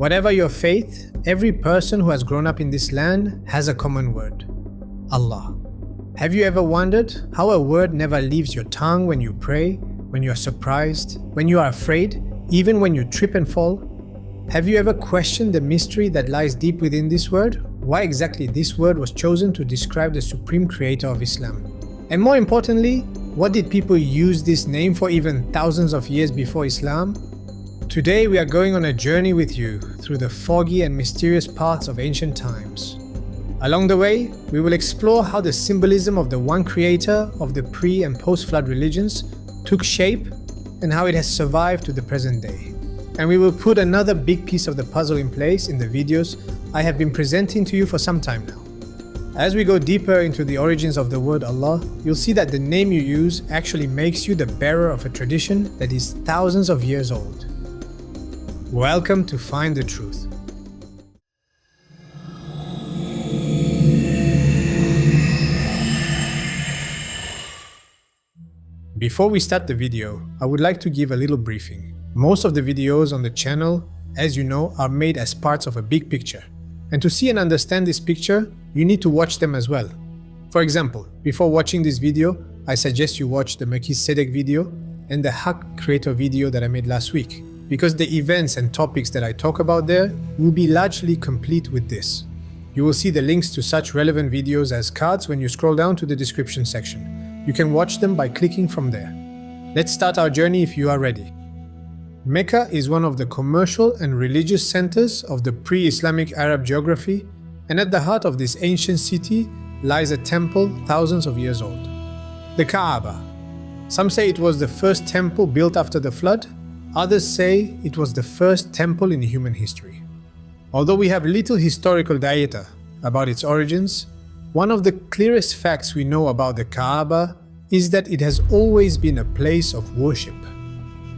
Whatever your faith, every person who has grown up in this land has a common word Allah. Have you ever wondered how a word never leaves your tongue when you pray, when you are surprised, when you are afraid, even when you trip and fall? Have you ever questioned the mystery that lies deep within this word? Why exactly this word was chosen to describe the supreme creator of Islam? And more importantly, what did people use this name for even thousands of years before Islam? Today we are going on a journey with you through the foggy and mysterious parts of ancient times. Along the way, we will explore how the symbolism of the one creator of the pre and post flood religions took shape and how it has survived to the present day. And we will put another big piece of the puzzle in place in the videos I have been presenting to you for some time now. As we go deeper into the origins of the word Allah, you'll see that the name you use actually makes you the bearer of a tradition that is thousands of years old. Welcome to Find the Truth. Before we start the video, I would like to give a little briefing. Most of the videos on the channel, as you know, are made as parts of a big picture. And to see and understand this picture, you need to watch them as well. For example, before watching this video, I suggest you watch the Melchizedek video and the Haq creator video that I made last week, because the events and topics that I talk about there will be largely complete with this. You will see the links to such relevant videos as cards when you scroll down to the description section. You can watch them by clicking from there. Let's start our journey if you are ready. Mecca is one of the commercial and religious centers of the pre Islamic Arab geography, and at the heart of this ancient city lies a temple thousands of years old. The Kaaba. Some say it was the first temple built after the flood, others say it was the first temple in human history. Although we have little historical data about its origins, one of the clearest facts we know about the Kaaba is that it has always been a place of worship.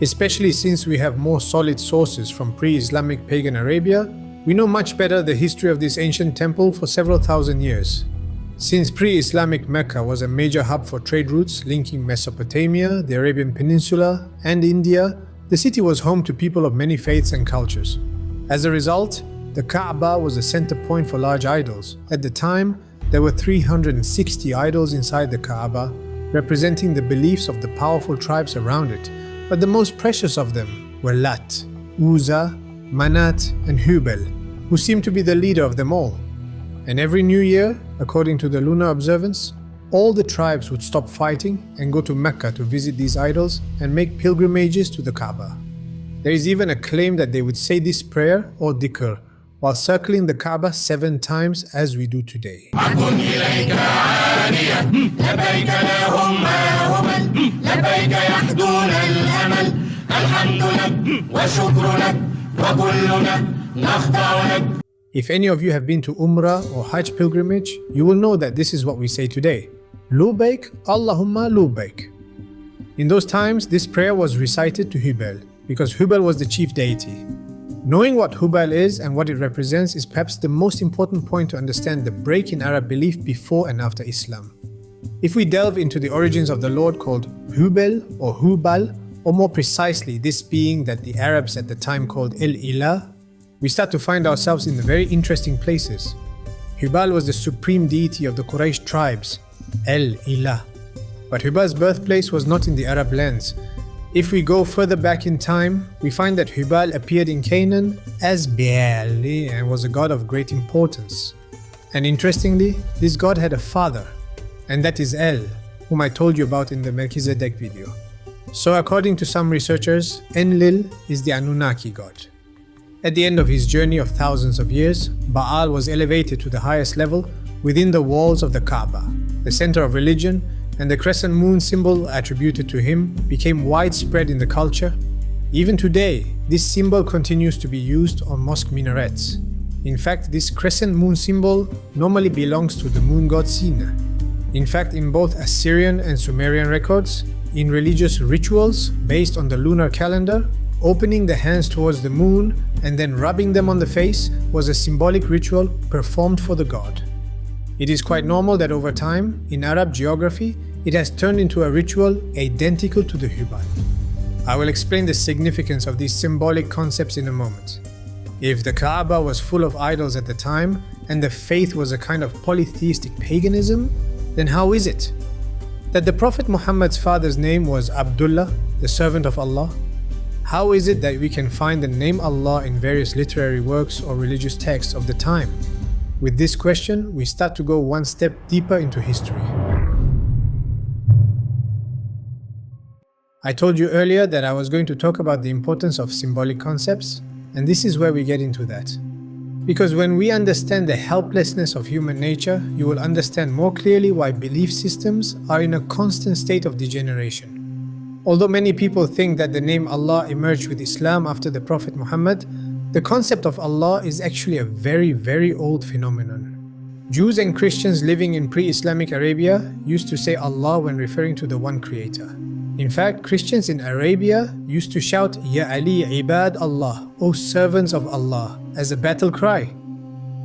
Especially since we have more solid sources from pre Islamic pagan Arabia, we know much better the history of this ancient temple for several thousand years. Since pre Islamic Mecca was a major hub for trade routes linking Mesopotamia, the Arabian Peninsula, and India, the city was home to people of many faiths and cultures. As a result, the Kaaba was a center point for large idols. At the time, there were 360 idols inside the Kaaba, representing the beliefs of the powerful tribes around it, but the most precious of them were Lat, Uza, Manat, and Hubal, who seemed to be the leader of them all. And every new year, according to the lunar observance, all the tribes would stop fighting and go to Mecca to visit these idols and make pilgrimages to the Kaaba. There is even a claim that they would say this prayer or dhikr while circling the Kaaba seven times as we do today. If any of you have been to Umrah or Hajj pilgrimage, you will know that this is what we say today. Lubaik Allahumma Lubaik. In those times, this prayer was recited to Hubal because Hubal was the chief deity. Knowing what Hubal is and what it represents is perhaps the most important point to understand the break in Arab belief before and after Islam. If we delve into the origins of the Lord called Hubal or Hubal, or more precisely, this being that the Arabs at the time called El Ilah, we start to find ourselves in very interesting places. Hubal was the supreme deity of the Quraysh tribes, El Ilah. But Hubal's birthplace was not in the Arab lands, if we go further back in time, we find that Hubal appeared in Canaan as Baal and eh, was a god of great importance. And interestingly, this god had a father, and that is El, whom I told you about in the Melchizedek video. So, according to some researchers, Enlil is the Anunnaki god. At the end of his journey of thousands of years, Baal was elevated to the highest level within the walls of the Kaaba, the center of religion and the crescent moon symbol attributed to him became widespread in the culture. Even today, this symbol continues to be used on mosque minarets. In fact, this crescent moon symbol normally belongs to the moon god Sina. In fact, in both Assyrian and Sumerian records, in religious rituals based on the lunar calendar, opening the hands towards the moon and then rubbing them on the face was a symbolic ritual performed for the god. It is quite normal that over time, in Arab geography, it has turned into a ritual identical to the Hubal. I will explain the significance of these symbolic concepts in a moment. If the Kaaba was full of idols at the time and the faith was a kind of polytheistic paganism, then how is it that the Prophet Muhammad's father's name was Abdullah, the servant of Allah? How is it that we can find the name Allah in various literary works or religious texts of the time? With this question, we start to go one step deeper into history. I told you earlier that I was going to talk about the importance of symbolic concepts, and this is where we get into that. Because when we understand the helplessness of human nature, you will understand more clearly why belief systems are in a constant state of degeneration. Although many people think that the name Allah emerged with Islam after the Prophet Muhammad, the concept of Allah is actually a very, very old phenomenon. Jews and Christians living in pre Islamic Arabia used to say Allah when referring to the one Creator. In fact, Christians in Arabia used to shout, Ya Ali Ibad Allah, O servants of Allah, as a battle cry.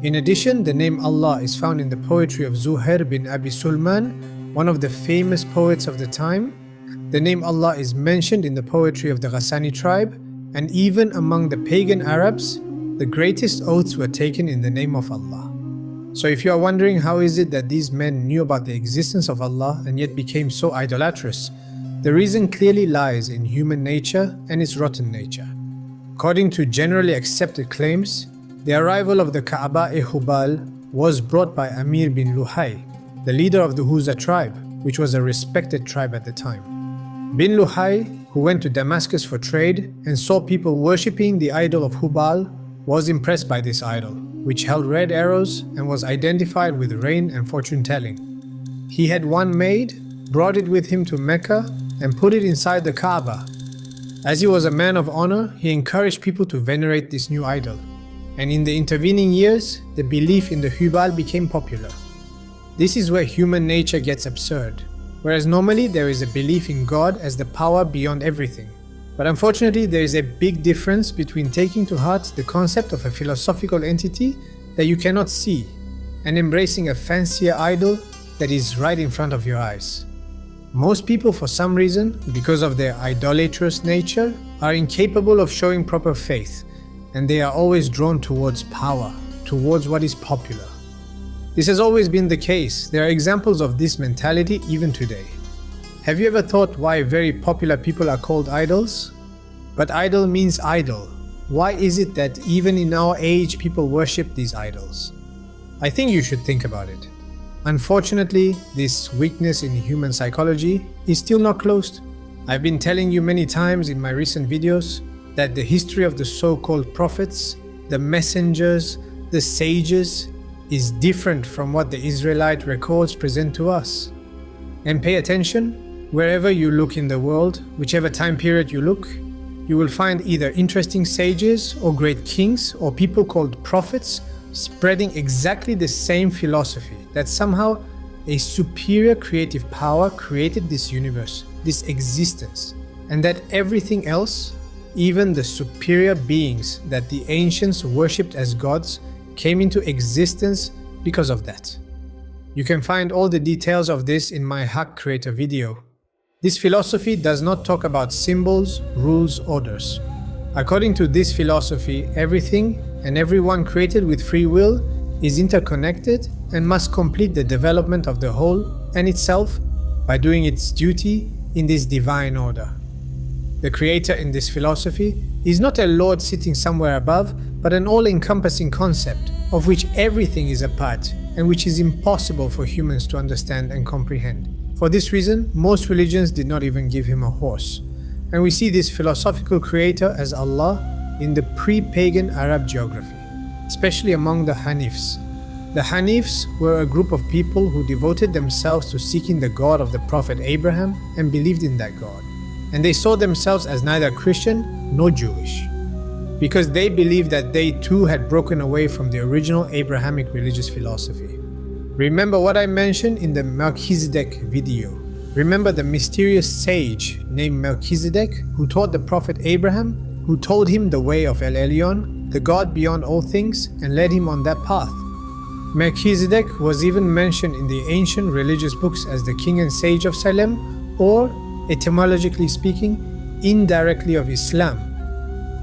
In addition, the name Allah is found in the poetry of Zuhair bin Abi Sulman, one of the famous poets of the time. The name Allah is mentioned in the poetry of the Ghassani tribe, and even among the pagan Arabs, the greatest oaths were taken in the name of Allah. So if you are wondering how is it that these men knew about the existence of Allah and yet became so idolatrous, the reason clearly lies in human nature and its rotten nature. According to generally accepted claims, the arrival of the Kaaba-e Hubal was brought by Amir bin Luhai, the leader of the Huza tribe, which was a respected tribe at the time. Bin Luhai who went to Damascus for trade and saw people worshipping the idol of Hubal, was impressed by this idol, which held red arrows and was identified with rain and fortune telling. He had one made, brought it with him to Mecca, and put it inside the Kaaba. As he was a man of honor, he encouraged people to venerate this new idol. And in the intervening years, the belief in the Hubal became popular. This is where human nature gets absurd. Whereas normally there is a belief in God as the power beyond everything. But unfortunately, there is a big difference between taking to heart the concept of a philosophical entity that you cannot see and embracing a fancier idol that is right in front of your eyes. Most people, for some reason, because of their idolatrous nature, are incapable of showing proper faith, and they are always drawn towards power, towards what is popular. This has always been the case. There are examples of this mentality even today. Have you ever thought why very popular people are called idols? But idol means idol. Why is it that even in our age people worship these idols? I think you should think about it. Unfortunately, this weakness in human psychology is still not closed. I've been telling you many times in my recent videos that the history of the so called prophets, the messengers, the sages, is different from what the Israelite records present to us. And pay attention, wherever you look in the world, whichever time period you look, you will find either interesting sages or great kings or people called prophets spreading exactly the same philosophy that somehow a superior creative power created this universe, this existence, and that everything else, even the superior beings that the ancients worshipped as gods, came into existence because of that. You can find all the details of this in my Hack Creator video. This philosophy does not talk about symbols, rules, orders. According to this philosophy, everything and everyone created with free will is interconnected and must complete the development of the whole and itself by doing its duty in this divine order. The creator in this philosophy is not a lord sitting somewhere above, but an all encompassing concept of which everything is a part and which is impossible for humans to understand and comprehend. For this reason, most religions did not even give him a horse. And we see this philosophical creator as Allah in the pre pagan Arab geography, especially among the Hanifs. The Hanifs were a group of people who devoted themselves to seeking the God of the Prophet Abraham and believed in that God. And they saw themselves as neither Christian nor Jewish because they believed that they too had broken away from the original Abrahamic religious philosophy. Remember what I mentioned in the Melchizedek video. Remember the mysterious sage named Melchizedek who taught the prophet Abraham, who told him the way of El Elyon, the God beyond all things, and led him on that path. Melchizedek was even mentioned in the ancient religious books as the king and sage of Salem, or, etymologically speaking, indirectly of Islam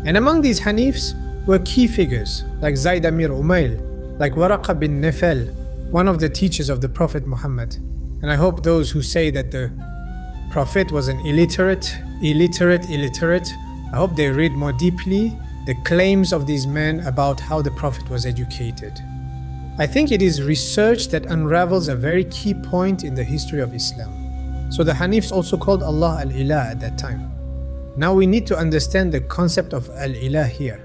and among these Hanifs were key figures like Zaid Amir Umail, like Waraqa bin Nefel, one of the teachers of the Prophet Muhammad. And I hope those who say that the Prophet was an illiterate, illiterate, illiterate, I hope they read more deeply the claims of these men about how the Prophet was educated. I think it is research that unravels a very key point in the history of Islam. So the Hanifs also called Allah Al Ilah at that time. Now we need to understand the concept of Al Ilah here.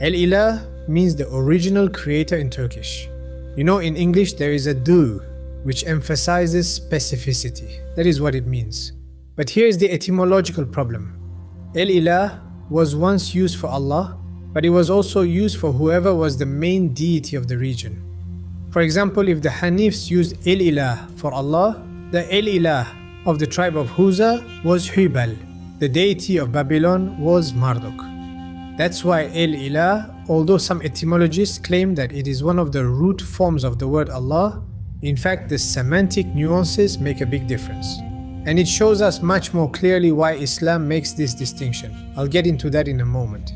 Al Ilah means the original creator in Turkish. You know, in English there is a do, which emphasizes specificity. That is what it means. But here is the etymological problem. El Ilah was once used for Allah, but it was also used for whoever was the main deity of the region. For example, if the Hanifs used El Ilah for Allah, the El Ilah of the tribe of Huza was Hubal, the deity of Babylon was Marduk. That's why El Ilah, although some etymologists claim that it is one of the root forms of the word Allah, in fact, the semantic nuances make a big difference. And it shows us much more clearly why Islam makes this distinction. I'll get into that in a moment.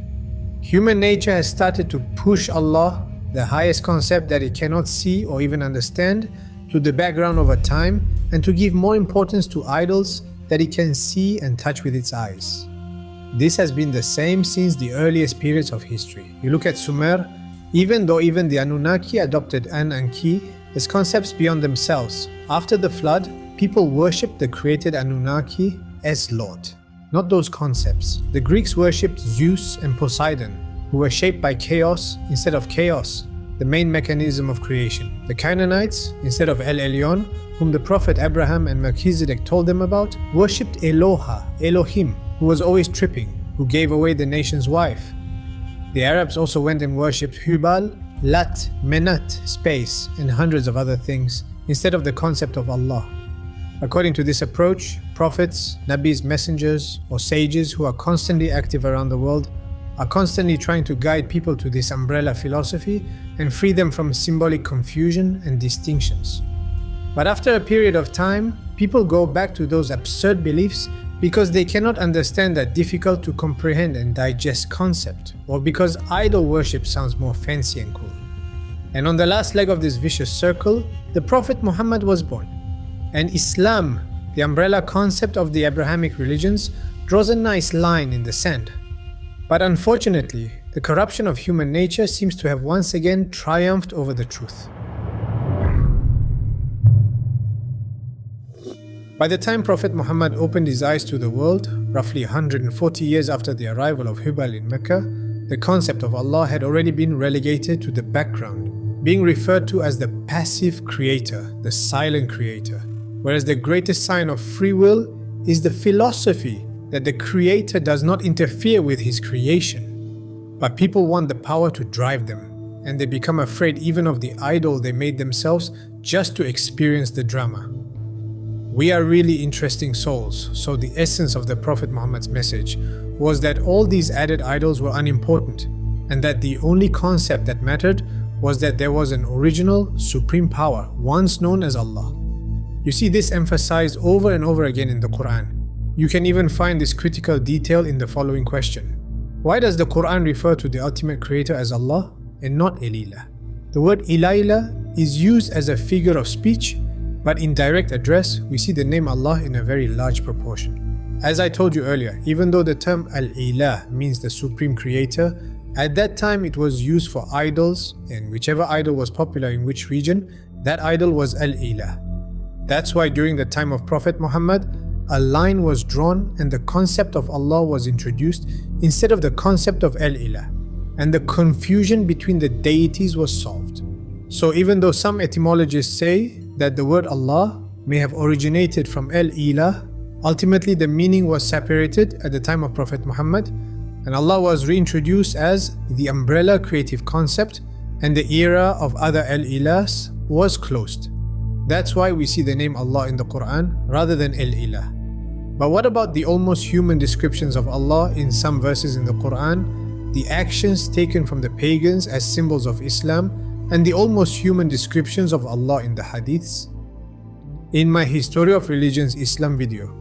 Human nature has started to push Allah, the highest concept that it cannot see or even understand, to the background over time and to give more importance to idols that it can see and touch with its eyes. This has been the same since the earliest periods of history. You look at Sumer, even though even the Anunnaki adopted An and Ki as concepts beyond themselves, after the flood, People worshipped the created Anunnaki as Lord, not those concepts. The Greeks worshipped Zeus and Poseidon, who were shaped by chaos instead of chaos, the main mechanism of creation. The Canaanites, instead of El Elyon, whom the prophet Abraham and Melchizedek told them about, worshipped Eloha, Elohim, who was always tripping, who gave away the nation's wife. The Arabs also went and worshipped Hubal, Lat, Menat, space, and hundreds of other things, instead of the concept of Allah. According to this approach, prophets, nabis, messengers, or sages who are constantly active around the world are constantly trying to guide people to this umbrella philosophy and free them from symbolic confusion and distinctions. But after a period of time, people go back to those absurd beliefs because they cannot understand that difficult to comprehend and digest concept, or because idol worship sounds more fancy and cool. And on the last leg of this vicious circle, the Prophet Muhammad was born. And Islam, the umbrella concept of the Abrahamic religions, draws a nice line in the sand. But unfortunately, the corruption of human nature seems to have once again triumphed over the truth. By the time Prophet Muhammad opened his eyes to the world, roughly 140 years after the arrival of Hubal in Mecca, the concept of Allah had already been relegated to the background, being referred to as the passive creator, the silent creator, Whereas the greatest sign of free will is the philosophy that the Creator does not interfere with His creation. But people want the power to drive them, and they become afraid even of the idol they made themselves just to experience the drama. We are really interesting souls, so the essence of the Prophet Muhammad's message was that all these added idols were unimportant, and that the only concept that mattered was that there was an original, supreme power, once known as Allah. You see this emphasized over and over again in the Quran. You can even find this critical detail in the following question Why does the Quran refer to the ultimate creator as Allah and not Elila? The word Ilaila is used as a figure of speech, but in direct address, we see the name Allah in a very large proportion. As I told you earlier, even though the term Al Ilah means the supreme creator, at that time it was used for idols, and whichever idol was popular in which region, that idol was Al Ilah. That's why during the time of Prophet Muhammad, a line was drawn and the concept of Allah was introduced instead of the concept of El Ilah, and the confusion between the deities was solved. So, even though some etymologists say that the word Allah may have originated from El Ilah, ultimately the meaning was separated at the time of Prophet Muhammad, and Allah was reintroduced as the umbrella creative concept, and the era of other El Ilahs was closed. That's why we see the name Allah in the Quran rather than El Ilah. But what about the almost human descriptions of Allah in some verses in the Quran, the actions taken from the pagans as symbols of Islam, and the almost human descriptions of Allah in the Hadiths? In my History of Religions Islam video,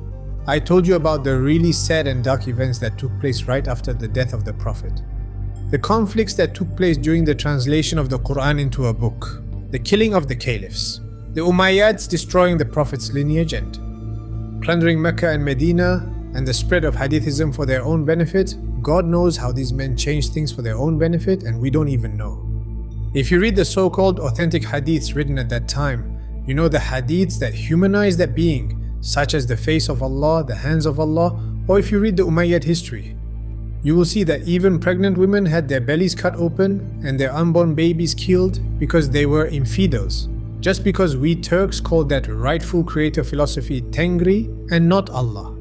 I told you about the really sad and dark events that took place right after the death of the Prophet. the conflicts that took place during the translation of the Quran into a book, the killing of the caliphs, the Umayyads destroying the Prophet's lineage and plundering Mecca and Medina, and the spread of Hadithism for their own benefit, God knows how these men changed things for their own benefit, and we don't even know. If you read the so called authentic hadiths written at that time, you know the hadiths that humanize that being, such as the face of Allah, the hands of Allah, or if you read the Umayyad history, you will see that even pregnant women had their bellies cut open and their unborn babies killed because they were infidels. Just because we Turks call that rightful creator philosophy Tengri and not Allah.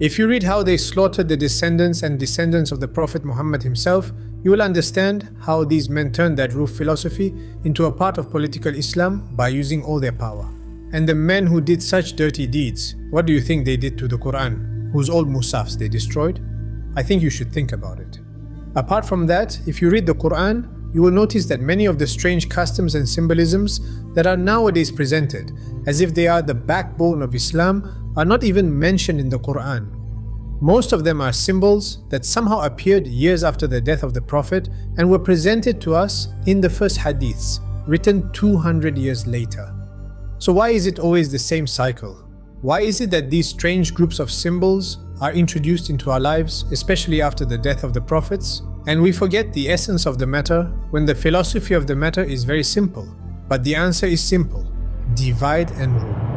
If you read how they slaughtered the descendants and descendants of the Prophet Muhammad himself, you will understand how these men turned that roof philosophy into a part of political Islam by using all their power. And the men who did such dirty deeds, what do you think they did to the Quran, whose old musafs they destroyed? I think you should think about it. Apart from that, if you read the Quran, you will notice that many of the strange customs and symbolisms that are nowadays presented as if they are the backbone of Islam are not even mentioned in the Quran. Most of them are symbols that somehow appeared years after the death of the Prophet and were presented to us in the first hadiths, written 200 years later. So, why is it always the same cycle? Why is it that these strange groups of symbols are introduced into our lives, especially after the death of the prophets, and we forget the essence of the matter when the philosophy of the matter is very simple. But the answer is simple divide and rule.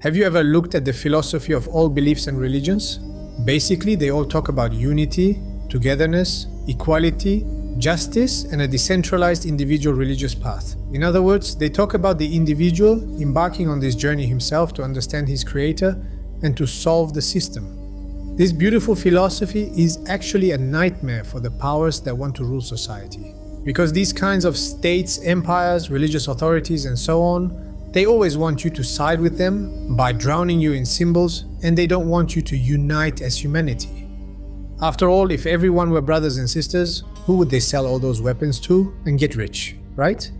Have you ever looked at the philosophy of all beliefs and religions? Basically, they all talk about unity, togetherness, equality, justice, and a decentralized individual religious path. In other words, they talk about the individual embarking on this journey himself to understand his creator and to solve the system. This beautiful philosophy is actually a nightmare for the powers that want to rule society. Because these kinds of states, empires, religious authorities, and so on, they always want you to side with them by drowning you in symbols, and they don't want you to unite as humanity. After all, if everyone were brothers and sisters, who would they sell all those weapons to and get rich, right?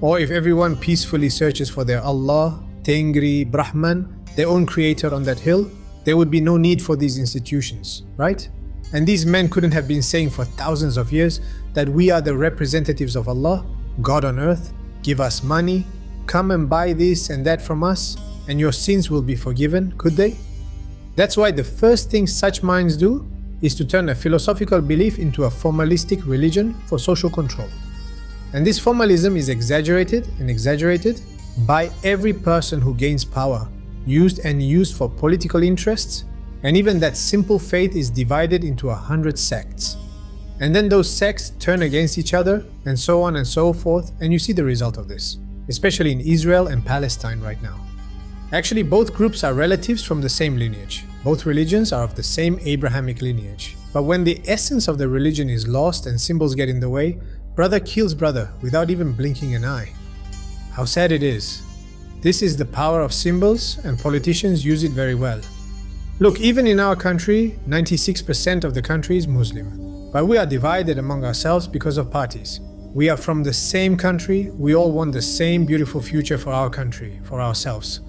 Or if everyone peacefully searches for their Allah, Tengri, Brahman, their own creator on that hill, there would be no need for these institutions, right? And these men couldn't have been saying for thousands of years that we are the representatives of Allah, God on earth, give us money, come and buy this and that from us, and your sins will be forgiven, could they? That's why the first thing such minds do is to turn a philosophical belief into a formalistic religion for social control. And this formalism is exaggerated and exaggerated by every person who gains power used and used for political interests, and even that simple faith is divided into a hundred sects. And then those sects turn against each other, and so on and so forth, and you see the result of this, especially in Israel and Palestine right now. Actually, both groups are relatives from the same lineage. Both religions are of the same Abrahamic lineage. But when the essence of the religion is lost and symbols get in the way, brother kills brother without even blinking an eye. How sad it is this is the power of symbols, and politicians use it very well. Look, even in our country, 96% of the country is Muslim. But we are divided among ourselves because of parties. We are from the same country, we all want the same beautiful future for our country, for ourselves.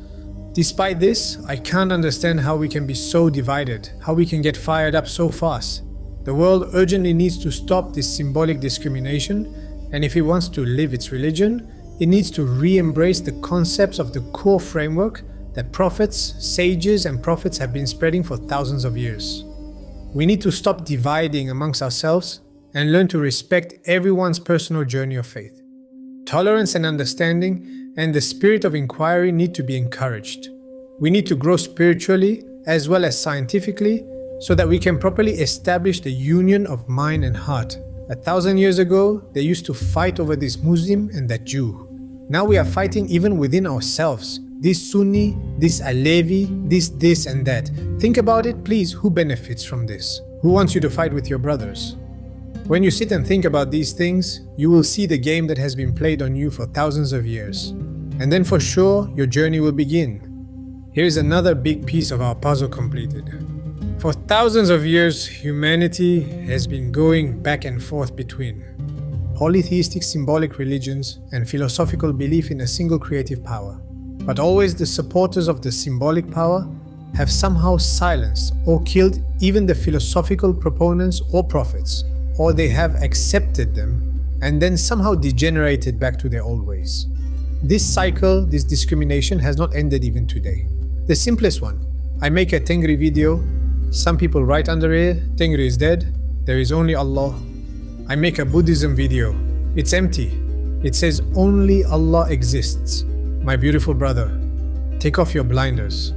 Despite this, I can't understand how we can be so divided, how we can get fired up so fast. The world urgently needs to stop this symbolic discrimination, and if it wants to live its religion, it needs to re embrace the concepts of the core framework that prophets, sages, and prophets have been spreading for thousands of years. We need to stop dividing amongst ourselves and learn to respect everyone's personal journey of faith. Tolerance and understanding and the spirit of inquiry need to be encouraged. We need to grow spiritually as well as scientifically so that we can properly establish the union of mind and heart. A thousand years ago, they used to fight over this Muslim and that Jew. Now we are fighting even within ourselves. This Sunni, this Alevi, this, this, and that. Think about it, please. Who benefits from this? Who wants you to fight with your brothers? When you sit and think about these things, you will see the game that has been played on you for thousands of years. And then for sure, your journey will begin. Here's another big piece of our puzzle completed. For thousands of years, humanity has been going back and forth between polytheistic symbolic religions, and philosophical belief in a single creative power. But always the supporters of the symbolic power have somehow silenced or killed even the philosophical proponents or prophets, or they have accepted them and then somehow degenerated back to their old ways. This cycle, this discrimination has not ended even today. The simplest one I make a Tengri video, some people write under it, Tengri is dead, there is only Allah. I make a Buddhism video, it's empty. It says only Allah exists. My beautiful brother, take off your blinders.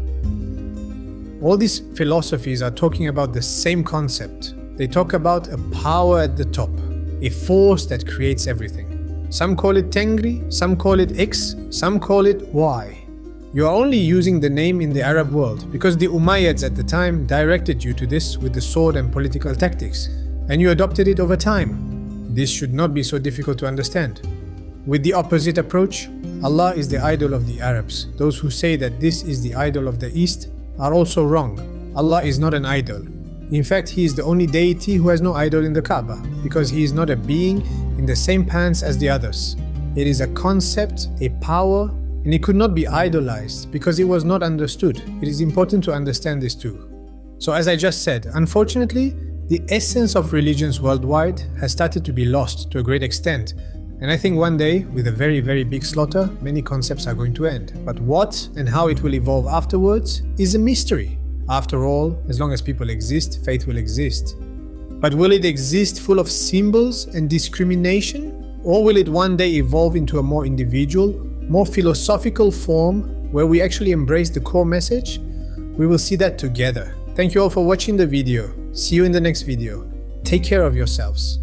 All these philosophies are talking about the same concept. They talk about a power at the top, a force that creates everything. Some call it Tengri, some call it X, some call it Y. You are only using the name in the Arab world because the Umayyads at the time directed you to this with the sword and political tactics, and you adopted it over time. This should not be so difficult to understand. With the opposite approach, Allah is the idol of the Arabs. Those who say that this is the idol of the East are also wrong. Allah is not an idol. In fact, He is the only deity who has no idol in the Kaaba because He is not a being in the same pants as the others. It is a concept, a power, and it could not be idolized because it was not understood. It is important to understand this too. So, as I just said, unfortunately, the essence of religions worldwide has started to be lost to a great extent. And I think one day, with a very, very big slaughter, many concepts are going to end. But what and how it will evolve afterwards is a mystery. After all, as long as people exist, faith will exist. But will it exist full of symbols and discrimination? Or will it one day evolve into a more individual, more philosophical form where we actually embrace the core message? We will see that together. Thank you all for watching the video. See you in the next video. Take care of yourselves.